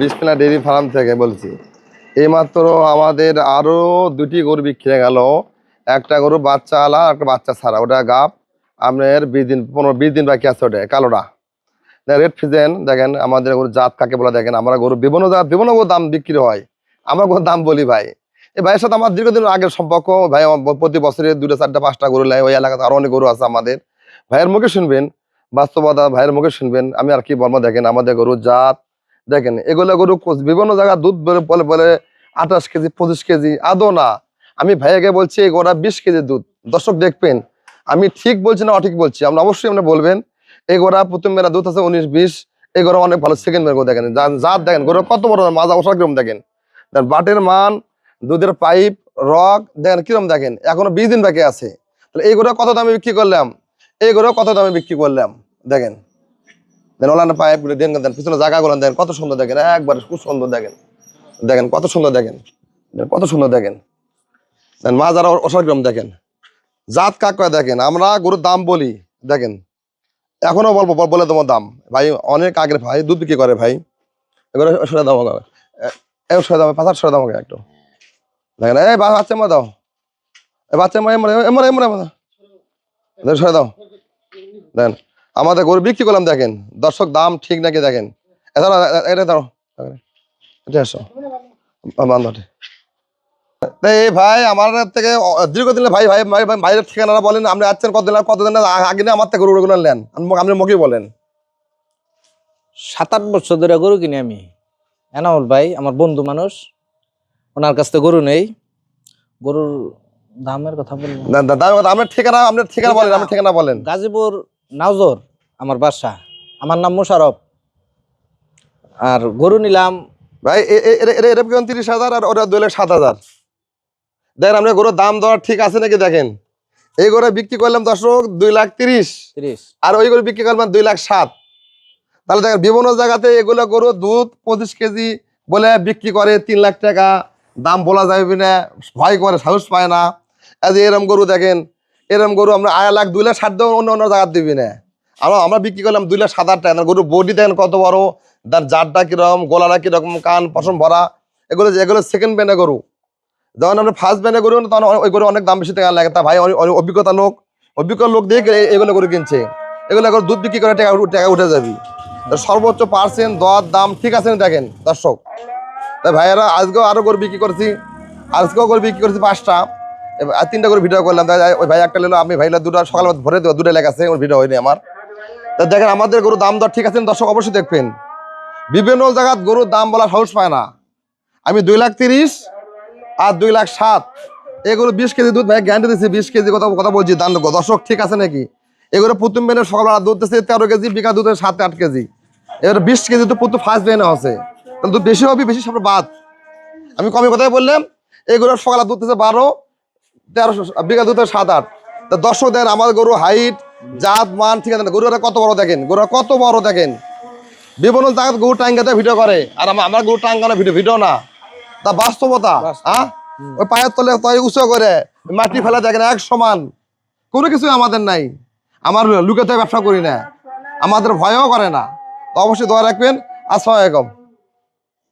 বিসমিল্লা dairy farm থেকে বলছি। এইমাত্র আমাদের আরও দুটি গরু বিক্রি গেল। একটা গরু বাচ্চা আলা একটা বাচ্চা ছাড়া। ওটা গাপ আপনার বিশ দিন, পনেরো, বিশ দিন বাকি আছে ওটা, কালোটা। রেড ফিজেন দেখেন, আমাদের গরু জাত কাকে বলে দেখেন, আমরা গরু বিভিন্ন জাত, বিভিন্ন গরুর দাম বিক্রি হয়। আমরা গরুর দাম বলি ভাই। এই ভাইয়ের সাথে আমার দীর্ঘদিন আগের সম্পর্ক, ভাই প্রতি বছরে দুটো চারটা, পাঁচটা গরু নেয়, ওই এলাকাতে আরও অনেক গরু আছে আমাদের। ভাইয়ের মুখে শুনবেন, বাস্তবতা ভাইয়ের মুখে শুনবেন, আমি আর কি বলব, দেখেন, আমাদের গরুর জাত দেখেন এগুলো গরু বিভিন্ন জায়গায় দুধ বলে বলে বলে আঠাশ কেজি পঁচিশ কেজি আদৌ না। আমি ভাইয়াকে বলছি এই গোড়া বিশ কেজি দুধ। দর্শক দেখবেন আমি ঠিক বলছি না অঠিক বলছি? আমরা অবশ্যই আমরা বলবেন এই গোড়া প্রথম মেলা দুধ আছে উনিশ বিশ এই গোড়া অনেক ভালো সেকেন্ড মেলা দেখেন। জাত দেখেন গোড়া কত বড় মাজা ওষা কিরম দেখেন। দেখেন, বাটের মান দুধের পাইপ রক দেখেন কিরম দেখেন এখনও বিশ দিন বাকি আছে। তাহলে এই গোড়া কত দামে বিক্রি করলাম? এই গোড়া কত দামে বিক্রি করলাম? দেখেন। দেন ওলানা পাইপগুলো দেন দেন পিছনে জায়গাগুলো দেখেন কত সুন্দর দেখেন একবার খুব সুন্দর দেখেন দেখেন কত সুন্দর দেখেন দেখেন, কত সুন্দর দেখেন দেন মা যারা অসাগ্রাম দেখেন জাত কাক দেখেন আমরা গরুর দাম বলি দেখেন এখনও বলব বল- তোমার দাম ভাই অনেক আগের ভাই দুধ বিক্রি করে ভাই সরে দাম এ সরে দাম পাঁচ দাম একটু দেখেন এই বাচ্চা মা দাও এই বাচ্চা মা এমন এমন এমন সরে দাও দেন আমাদের গরু বিক্রি করলাম দেখেন দর্শক দাম ঠিক নাকি দেখেন এটা ভাই আমার থেকে দীর্ঘদিন ভাই ভাই ভাই ভাই ভাইয়ের ঠিকানাটা বলেন আপনি আসছেন কতদিন কতদিন আগে না আমার থেকে গরু গুলো নেন আপনি- মুখে বলেন সাত আট বছর ধরে গরু কিনি আমি এনামুল ভাই আমার বন্ধু মানুষ ওনার কাছ থেকে গরু নেই গরুর দামের কথা বলব না, না, দাম আপনার ঠিকানা আপনার ঠিকানা বলেন আপনার ঠিকানা বলেন গাজীপুর নাওজর আমার বাসা। আমার নাম মোশারফ। আর গরু নিলাম। ভাই এ- এ- এ- এ- কেমন তিরিশ হাজার আর ওরা দুই লাখ সাত হাজার। দেখেন আপনি গরুর দাম দেওয়ার ঠিক আছে নাকি দেখেন? এই গরু বিক্রি করলাম দর্শক দুই লাখ তিরিশ। তিরিশ। আর ওই গরু বিক্রি করলাম দুই লাখ সাত। তাহলে দেখেন বিভিন্ন জায়গাতে এগুলো গরু দুধ পঁচিশ কেজি বলে বিক্রি করে তিন লাখ টাকা। দাম বলা যাবে না ভয় করে সাহস পায় না। আজ এরম গরু দেখেন এরম গরু আমরা আড়াই লাখ দুই লাখ ষাট দেবো অন্য অন্য জায়গার দিবি না। আমরা আমরা বিক্রি করলাম দুই লাখ সাত হাজার টাকা। গরু বডি দেখেন কত বড়, তার জাতটা কীরকম, গলাটা কীরকম, কান, পশম, ভরা, এগুলো এগুলো সেকেন্ড ব্যান্ডে গরু। যখন আমরা ফার্স্ট ব্যান্ডে গরু তখন ওই গরু অনেক দাম বেশি টাকা লাগে। তা ভাই অভিজ্ঞতা লোক, অভিজ্ঞ লোক দিয়ে এগুলো গরু কিনছে। এগুলো এখন দুধ বিক্রি করে টাকা টাকা উঠে যাবি। সর্বোচ্চ পার্সেন্ট দর, দাম ঠিক আছে দেখেন, দর্শক? তাই ভাইয়েরা, আজকেও আরও গরু বিক্রি করছি। আজকেও গরু বিক্রি করছি পাঁচটা। আর তিনটা করে ভিডিও করলাম। ওই ভাই একটা নিলো, আমি ভাইলা দুটো সকাল ভরে দেবো দুটো লেগে আছে, ওর ভিডিও হয়নি আমার। তা দেখেন আমাদের গরু দাম দর ঠিক আছে দর্শক অবশ্যই দেখবেন। বিভিন্ন জায়গাত গরুর দাম বলার সাহস পায় না। আমি দুই লাখ তিরিশ আর দুই লাখ সাত। এগুলো বিশ কেজি দুধ ভাই গ্যারান্টি দিচ্ছি বিশ কেজি কথা কথা বলছি, দাম দর্শক, ঠিক আছে নাকি? এগুলো প্রথম বেনের সকালবেলা দুধ দিচ্ছে তেরো কেজি বিঘা দুধের সাত আট কেজি। এবার বিশ কেজি তো প্রথম ফার্স্ট বেনে আছে। তাহলে দুধ বেশি হবে, বেশি সব বাদ। আমি কমে কথাই বললাম, এগুলো সকালে দুধ দিচ্ছে বারো, তেরোশো বিঘা দুধের সাত আট। তা দর্শক দেন আমার গরু হাইট জাত মান ঠিক আছে না গরুরা কত বড় দেখেন? গরুরা কত বড় দেখেন? বিভিন্ন জায়গায় গরু টাঙ্গাতে ভিডিও করে। আর আমার আমার গরু টাঙ্গানো ভিডিও ভিডিও না। তা বাস্তবতা হ্যাঁ? ওই পায়ের তলে তয় উঁচু করে মাটি ফেলা দেখেন এক সমান। কোনো কিছু আমাদের নাই। আমার লুকাতে ব্যবসা করি না। আমাদের ভয়ও করে না। তো অবশ্যই দোয়া রাখবেন। আসসালামু আলাইকুম।